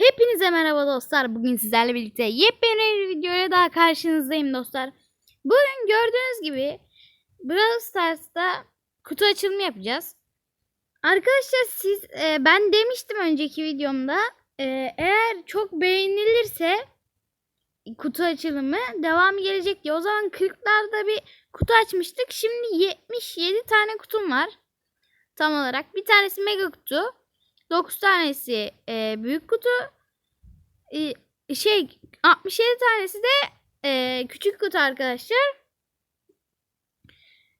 Hepinize merhaba dostlar. Bugün sizlerle birlikte yepyeni bir videoya daha karşınızdayım dostlar. Bugün gördüğünüz gibi Brawl Stars'ta kutu açılımı yapacağız. Arkadaşlar siz e, ben demiştim önceki videomda e, eğer çok beğenilirse kutu açılımı devamı gelecek diye. O zaman 40'larda bir kutu açmıştık. Şimdi 77 tane kutum var. Tam olarak. Bir tanesi mega kutu. 9 tanesi e, büyük kutu. E, şey 67 tanesi de e, küçük kutu arkadaşlar.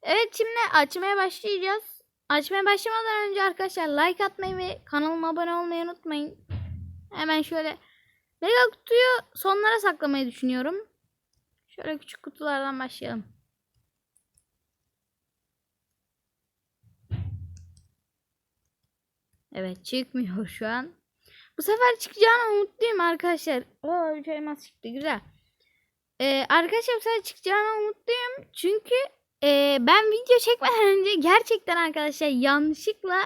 Evet şimdi açmaya başlayacağız. Açmaya başlamadan önce arkadaşlar like atmayı ve kanalıma abone olmayı unutmayın. Hemen şöyle mega kutuyu sonlara saklamayı düşünüyorum. Şöyle küçük kutulardan başlayalım. Evet çıkmıyor şu an. Bu sefer çıkacağına umutluyum arkadaşlar. Oo 3 elmas çıktı güzel. Ee, arkadaşlar bu sefer çıkacağına umutluyum. Çünkü e, ben video çekmeden önce gerçekten arkadaşlar yanlışlıkla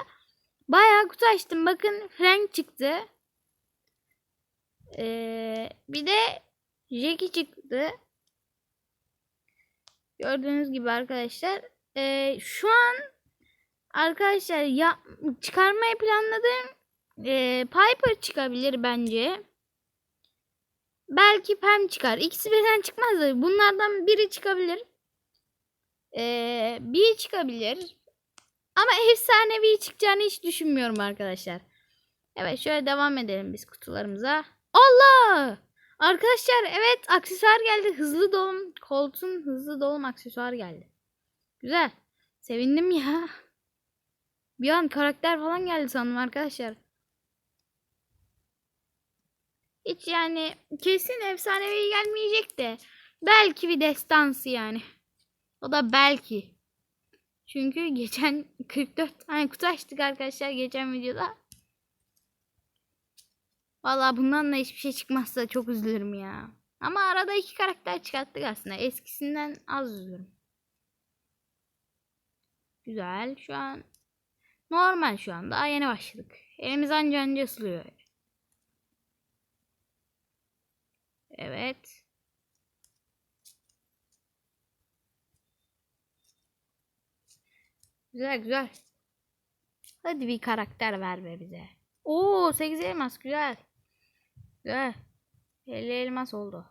bayağı kutu açtım. Bakın Frank çıktı. Ee, bir de Jackie çıktı. Gördüğünüz gibi arkadaşlar. Ee, şu an Arkadaşlar ya çıkarmayı planladığım e, Piper çıkabilir bence. Belki Pam çıkar. İkisi birden çıkmaz da bunlardan biri çıkabilir. E, biri çıkabilir. Ama efsanevi çıkacağını hiç düşünmüyorum arkadaşlar. Evet şöyle devam edelim biz kutularımıza. Allah! Arkadaşlar evet aksesuar geldi. Hızlı dolum. Colt'un hızlı dolum aksesuar geldi. Güzel. Sevindim ya. Bir an karakter falan geldi sandım arkadaşlar. Hiç yani kesin efsanevi gelmeyecek de belki bir destansı yani. O da belki. Çünkü geçen 44 tane kutu açtık arkadaşlar geçen videoda. Valla bundan da hiçbir şey çıkmazsa çok üzülürüm ya. Ama arada iki karakter çıkarttık aslında. Eskisinden az üzülürüm. Güzel. Şu an Normal şu an. Daha yeni başladık. Elimiz anca anca ısılıyor. Evet. Güzel güzel. Hadi bir karakter ver be bize. Oo 8 elmas güzel. Güzel. 50 elmas oldu.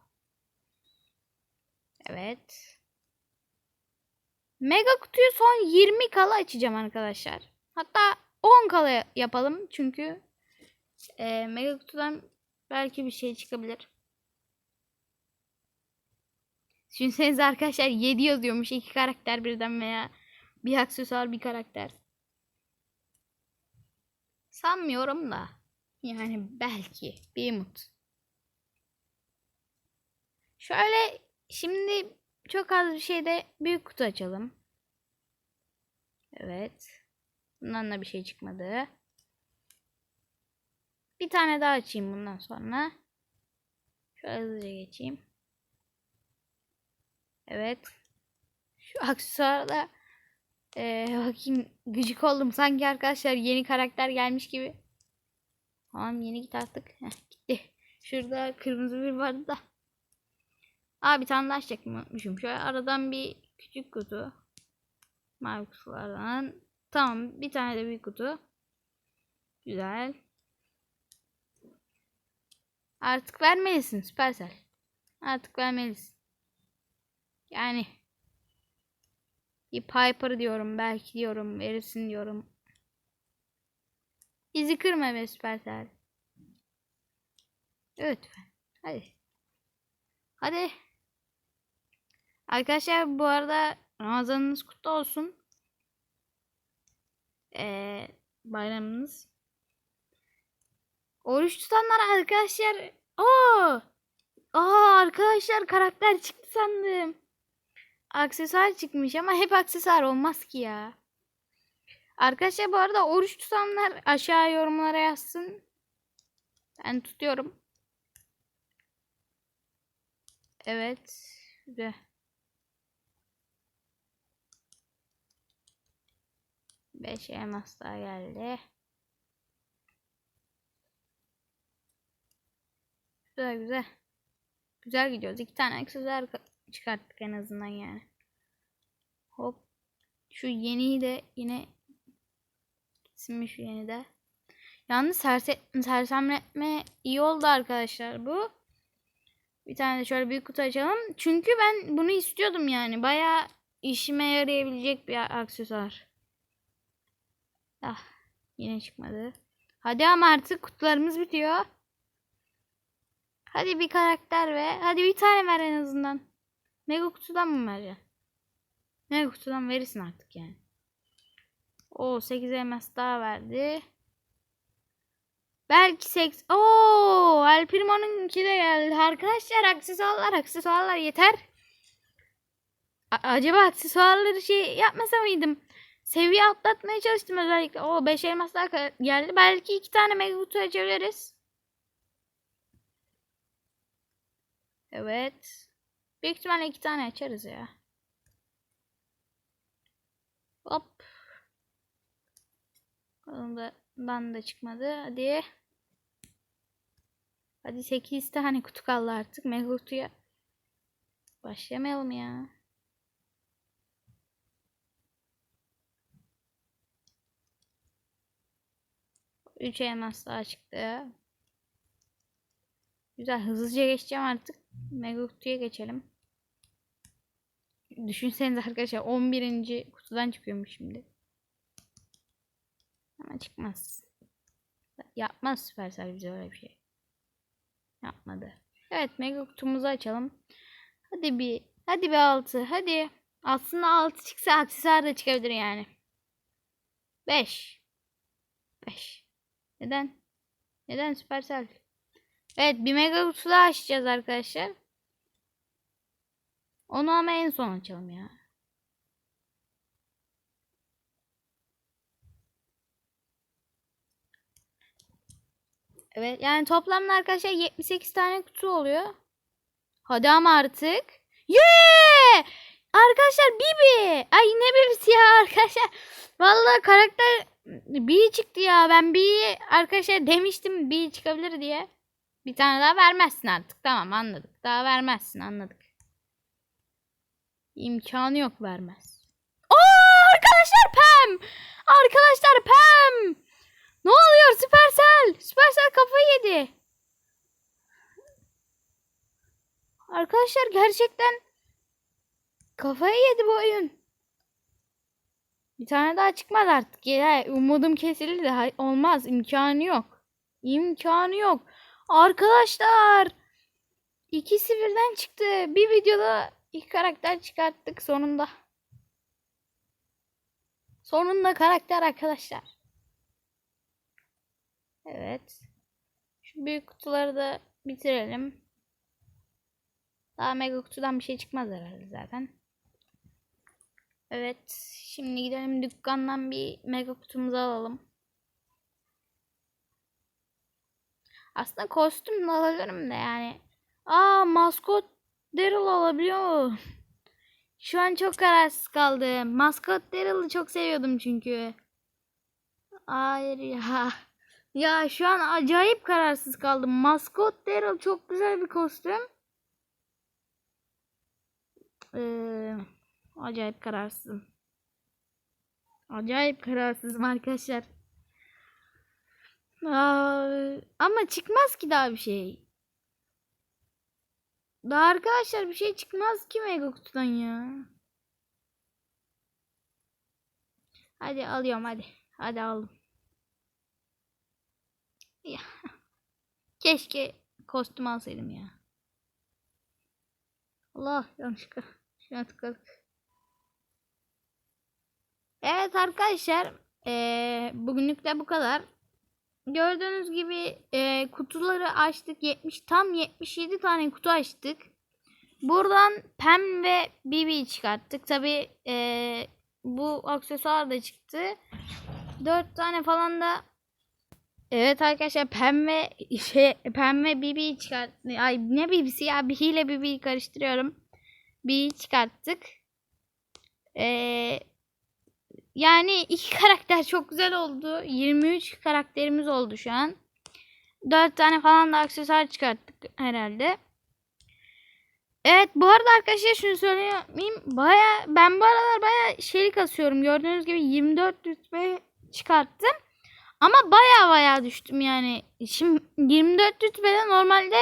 Evet. Mega kutuyu son 20 kala açacağım arkadaşlar. Hatta 10 kala yapalım. Çünkü e, mega kutudan belki bir şey çıkabilir. Düşünsenize arkadaşlar 7 yazıyormuş. iki karakter birden veya bir aksesuar bir karakter. Sanmıyorum da. Yani belki bir umut. Şöyle şimdi çok az bir şeyde büyük kutu açalım. Evet. Bundan da bir şey çıkmadı. Bir tane daha açayım bundan sonra. Şöyle hızlıca geçeyim. Evet. Şu aksesuarda ee, bakayım gıcık oldum. Sanki arkadaşlar yeni karakter gelmiş gibi. Tamam yeni git artık. Heh, gitti. Şurada kırmızı bir vardı da. Aa bir tane daha unutmuşum. Şöyle aradan bir küçük kutu. Mavi kutulardan. Tamam bir tane de büyük kutu. Güzel. Artık vermelisin Supercell. Artık vermelisin. Yani bir Piper diyorum belki diyorum verirsin diyorum. Bizi kırma be Supercell. Lütfen. Hadi. Hadi. Arkadaşlar bu arada Ramazanınız kutlu olsun e, bayramınız. Oruç tutanlar arkadaşlar. Oo! Aa arkadaşlar karakter çıktı sandım. Aksesuar çıkmış ama hep aksesuar olmaz ki ya. Arkadaşlar bu arada oruç tutanlar aşağı yorumlara yazsın. Ben tutuyorum. Evet. Güzel. 5 elmas daha geldi. Güzel güzel. Güzel gidiyoruz. İki tane aksesuar ka- çıkarttık en azından yani. Hop. Şu yeniyi de yine gitsin şu yeni de. Yalnız serse, sersemletme iyi oldu arkadaşlar bu. Bir tane de şöyle büyük kutu açalım. Çünkü ben bunu istiyordum yani. Bayağı işime yarayabilecek bir aksesuar. Ah yine çıkmadı. Hadi ama artık kutularımız bitiyor. Hadi bir karakter ve hadi bir tane ver en azından. Mega kutudan mı vereceksin? Mega kutudan verirsin artık yani. O 8 elmas daha verdi. Belki 8. Oo, El Primo'nunki de geldi. Arkadaşlar aksesuarlar aksesuarlar yeter. A- acaba aksesuarları şey yapmasa mıydım? Seviye atlatmaya çalıştım özellikle. O 5 elmas daha ka- geldi. Belki iki tane mega kutu açabiliriz. Evet. Büyük ihtimalle iki tane açarız ya. Hop. Ondan da çıkmadı. Hadi. Hadi 8 tane kutu kaldı artık. Mega kutuya başlamayalım ya. Üç elmas daha çıktı. Güzel hızlıca geçeceğim artık. Mega kutuya geçelim. Düşünsenize arkadaşlar 11. kutudan çıkıyormuş şimdi. Ama çıkmaz. Yapmaz Supercell bize öyle bir şey. Yapmadı. Evet mega kutumuzu açalım. Hadi bir hadi bir 6 hadi. Aslında 6 çıksa aksesuar da çıkabilir yani. 5 5 Neden? Neden Supercell? Evet bir mega kutu daha açacağız arkadaşlar. Onu ama en son açalım ya. Evet yani toplamda arkadaşlar 78 tane kutu oluyor. Hadi ama artık. Yeah! Arkadaşlar Bibi. Ay ne Bibi'si ya arkadaşlar. Vallahi karakter Bi çıktı ya. Ben Bi arkadaşlar demiştim Bi çıkabilir diye. Bir tane daha vermezsin artık. Tamam anladık. Daha vermezsin anladık. İmkanı yok vermez. Oo arkadaşlar Pem. Arkadaşlar Pem. Ne oluyor Supercell? Supercell kafayı yedi. Arkadaşlar gerçekten kafayı yedi bu oyun. Bir tane daha çıkmaz artık. Ya, umudum kesildi hay- olmaz. imkanı yok. İmkanı yok. Arkadaşlar ikisi birden çıktı. Bir videoda ilk karakter çıkarttık sonunda. Sonunda karakter arkadaşlar. Evet. Şu büyük kutuları da bitirelim. Daha mega kutudan bir şey çıkmaz herhalde zaten. Evet. Şimdi gidelim dükkandan bir mega kutumuzu alalım. Aslında kostüm de alabilirim de yani. Aa maskot Daryl alabiliyor. Şu an çok kararsız kaldım. Maskot Daryl'ı çok seviyordum çünkü. Hayır ya. Ya şu an acayip kararsız kaldım. Maskot Daryl çok güzel bir kostüm. Ee, acayip kararsızım. Acayip kararsızım arkadaşlar. Aa, ama çıkmaz ki daha bir şey. Daha arkadaşlar bir şey çıkmaz ki mega kutudan ya. Hadi alıyorum hadi. Hadi aldım. Ya. Keşke kostüm alsaydım ya. Allah yanlışlıkla. Şuna tıkladık. Evet arkadaşlar. Eee bugünlük de bu kadar. Gördüğünüz gibi eee, kutuları açtık. 70 tam 77 tane kutu açtık. Buradan Pem ve Bibi çıkarttık. Tabi bu aksesuar da çıktı. 4 tane falan da Evet arkadaşlar pembe şey pembe Bibi çıkart ay ne Bibi'si ya Bibi ile Bibi'yi karıştırıyorum. Bibi çıkarttık. Ee, yani iki karakter çok güzel oldu. 23 karakterimiz oldu şu an. 4 tane falan da aksesuar çıkarttık herhalde. Evet bu arada arkadaşlar şunu söyleyeyim. Baya ben bu aralar baya şeyi kasıyorum. Gördüğünüz gibi 24 rütbe çıkarttım. Ama baya baya düştüm yani. Şimdi 24 rütbede normalde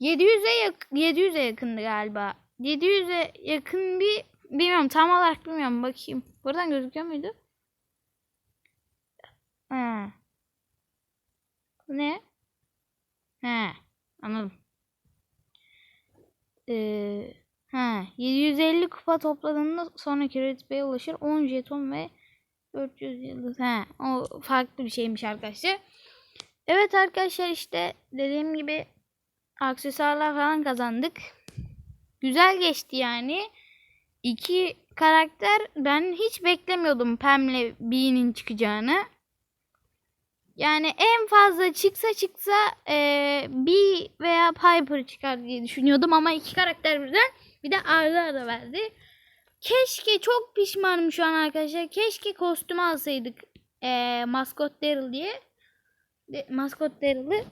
700'e yak 700'e yakındı galiba. 700'e yakın bir bilmiyorum tam olarak bilmiyorum bakayım. Buradan gözüküyor muydu? Ha. Ne? He, anladım. Ee, he, 750 kupa topladığında sonraki rütbeye ulaşır. 10 jeton ve 400 yıldız. He, o farklı bir şeymiş arkadaşlar. Evet arkadaşlar işte dediğim gibi aksesuarlar falan kazandık. Güzel geçti yani. İki karakter ben hiç beklemiyordum Pam'le Bee'nin çıkacağını. Yani en fazla çıksa çıksa eee Bee veya Piper çıkar diye düşünüyordum ama iki karakter birden bir de arda arda verdi. Keşke çok pişmanım şu an arkadaşlar. Keşke kostümü alsaydık eee maskot Daryl diye. De, maskot Daryl'ı.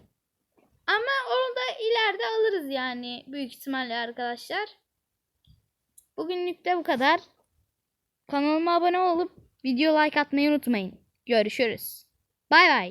Ama onu da ileride alırız yani büyük ihtimalle arkadaşlar. Bugünlük de bu kadar. Kanalıma abone olup video like atmayı unutmayın. Görüşürüz. Bay bay.